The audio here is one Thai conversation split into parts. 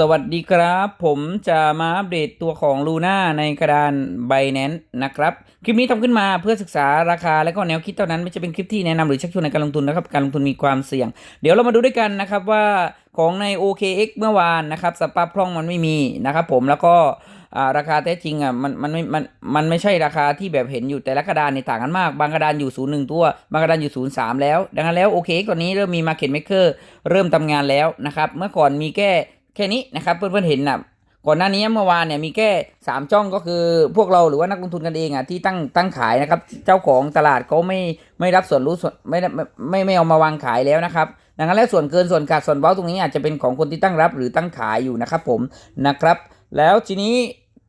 สวัสดีครับ ผมจะมาอัปเดตตัวของลูน่าในกระดาน b บ n a n c e นะครับ คลิปนี้ทำขึ้นมาเพื่อศึกษาราคาและก็แนวคิดเท่านั้น ไม่ใช่เป็นคลิปที่แนะนำหรือชักชวนในการลงทุนนะครับ การลงทุนมีความเสี่ยง เดี๋ยวเรามาดูด้วยกันนะครับว่าของใน OKX เมื่อวานนะครับสภาพคล่องมันไม่มีนะครับผมแล้วก็ราคาแท้จริงอะมันมันไม่มันมันไม่ใช่ราคาที่แบบเห็นอยู่แต่ละกระดานในต่างกันมาก บางกระดานอยู่ศูนย์หนึ่งตัว บางกระดานอยู่ศูนย์สามแล้ว ดังนั้นแล้ว OKX ตอนนี้เริ่มมี Market Maker เริ่มทำงานแล้วนะครับเมื่อก่อนมีแค่ แค่นี้นะครับเพื่อนๆเห็นนะก่อนหน้านี้เมื่อวานเนี่ยมีแค่สามจ้องก็คือพวกเราหรือว่านักลงทุนกันเองอะที่ตั้งตั้งขายนะครับ เจ้าของตลาดเขาไม่ไม่รับส่วนรู้ส่วนไม่ไม่ไม่ไม่เอามาวางขายแล้วนะครับดังนั้นแล้วส่วนเกินส่วนขาดส่วนเบ้าตรงนี้อาจจะเป็นของคนที่ตั้งรับหรือตั้งขายอยู่นะครับผมนะครับ แล้วทีนี้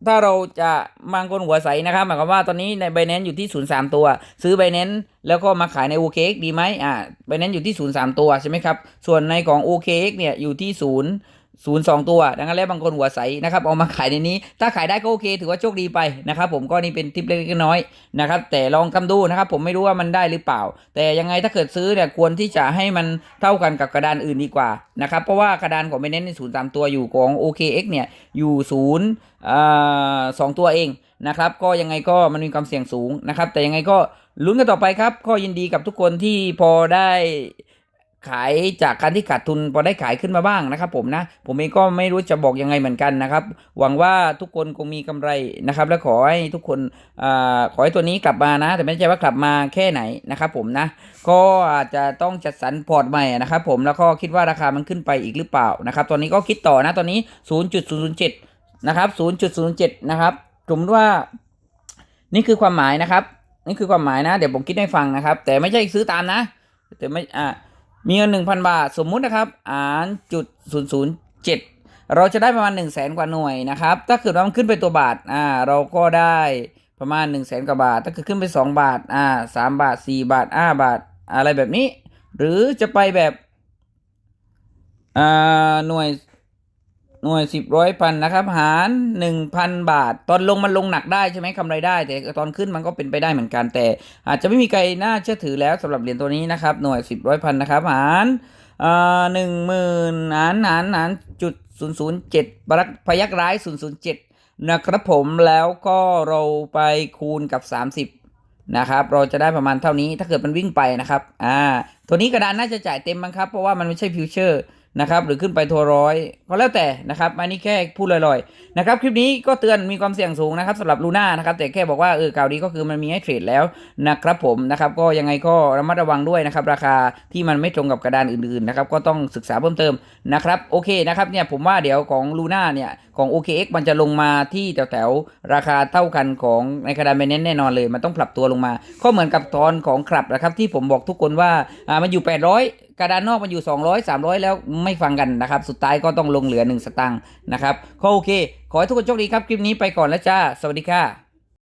ถ้าเราจะบางคนหัวใสนะครับหมายความว่าตอนนี้ใน b บ n a n c e อยู่ที่0 3ตัว ซื้อ b บ n a n c e แล้วก็มาขายใน OKX ดีไหมอ่า b บ n a n c e อยู่ที่0 3ตัวใช่ไหมครับส่วนในของ OKX เนี่ยอยู่ที่0 ศูนย์สองตัวดังนั้นแล้วบางคนหัวใสนะครับเอามาขายในนี้ ถ้าขายได้ก็โอเค ถือว่าโชคดีไปนะครับผมก็นี่เป็นทิปเล็กๆน้อยนะครับแต่ลองคำดูนะครับผมไม่รู้ว่ามันได้หรือเปล่า แต่ยังไงถ้าเกิดซื้อเนี่ยควรที่จะให้มันเท่ากันกับกระดานอื่นดีกว่านะครับเพราะว่ากระดานของเมเน้นในศูนย์ตามตัวอยู่ของ OKX เนี่ยอยู่ศูนย์อ่าสองตัวเองนะครับก็ยังไงก็มันมีความเสี่ยงสูงนะครับแต่ยังไงก็ลุ้นกันต่อไปครับก็ยินดีกับทุกคนที่พอได้ ขายจากการที่ขาดทุนพอได้ขายขึ้นมาบ้างนะครับ ผมนะ ผมเองก็ไม่รู้จะบอกยังไงเหมือนกันนะครับ หวังว่าทุกคนคงมีกำไรนะครับ และขอให้ทุกคนอขอให้ตัวนี้กลับมานะ แต่ไม่ใช่ว่ากลับมาแค่ไหนนะครับ ผมนะ ก็อาจจะต้องจัดสรรพอร์ตใหม่นะครับ ผมแล้วก็คิดว่าราคามันขึ้นไปอีกหรือเปล่านะครับ ตอนนี้ก็คิดต่อนะตอนนี้ 0.007 นะครับ 0.07 นะครับสมว่านี่คือความหมายนะครับ นี่คือความหมายนะ เดี๋ยวผมคิดให้ฟังนะครับ แต่ไม่ใช่ซื้อตามนะ แต่ไม่อ่า มีเงินหนึ่งพันบาทสมมุตินะครับอ่านจุดศูนย์ศูนย์เจ็ดเราจะได้ประมาณหนึ่งแสนกว่าหน่วยนะครับ ถ้าเกิดว่ามันขึ้นไปตัวบาทอ่าเราก็ได้ประมาณหนึ่งแสนกว่าบาท ถ้าเกิดขึ้นไปสองบาทอ่าสามบาทสี่บาทห้าบาท อะไรแบบนี้ หรือจะไปแบบอ่าหน่วย น่วยสิบร้อยพันนะครับ หารหนึ่งพันบาท ตอนลงมันลงหนักได้ใช่ไหมกำไรได้ แต่ตอนขึ้นมันก็เป็นไปได้เหมือนกันแต่ อาจจะไม่มีใครน่าเชื่อถือแล้วสำหรับเหรียญตัวนี้นะครับ หน่วยสิบร้อยพันนะครับ หารหนึ่งหมื่นหารหารหารจุดศูนย์ศูนย์เจ็ดพยักร้ายศูนย์ศูนย์เจ็ดนะครับผมแล้วก็เราไปคูณกับสามสิบนะครับเราจะได้ประมาณเท่านี้ถ้าเกิดมันวิ่งไปนะครับอ่าตัวนี้กระดานน่าจะจ่ายเต็มมั้งครับ เพราะว่ามันไม่ใช่ฟิวเจอร์ นะครับหรือขึ้นไปทัวร้อยก็แล้วแต่นะครับอันนี้แค่พูดลอยๆนะครับคลิปนี้ก็เตือนมีความเสี่ยงสูงนะครับสำหรับลูน่านะครับแต่แค่บอกว่าเออข่าวดีก็คือมันมีให้เทรดแล้วนะครับผมนะครับก็ยังไงก็ระมัดระวังด้วยนะครับราคาที่มันไม่ตรงกับกระดานอื่นๆนะครับก็ต้องศึกษาเพิ่มเติมนะครับโอเคนะครับเนี่ยผมว่าเดี๋ยวของลูน่าเนี่ยของ OKX มันจะลงมาที่แถวๆราคาเท่ากันของในกระดานเมเน้นแน่นอนเลย มันต้องปรับตัวลงมา ก็เหมือนกับตอนของคลับนะครับที่ผมบอกทุกคนว่าอ่ามันอยู่ 800 กระดานนอกมันอยู่ 200 300 แล้วไม่ฟังกันนะครับ สุดท้ายก็ต้องลงเหลือ 1 สตางค์นะครับก็โอเค ขอให้ทุกคนโชคดีครับ คลิปนี้ไปก่อนแล้วจ้า สวัสดีค่ะ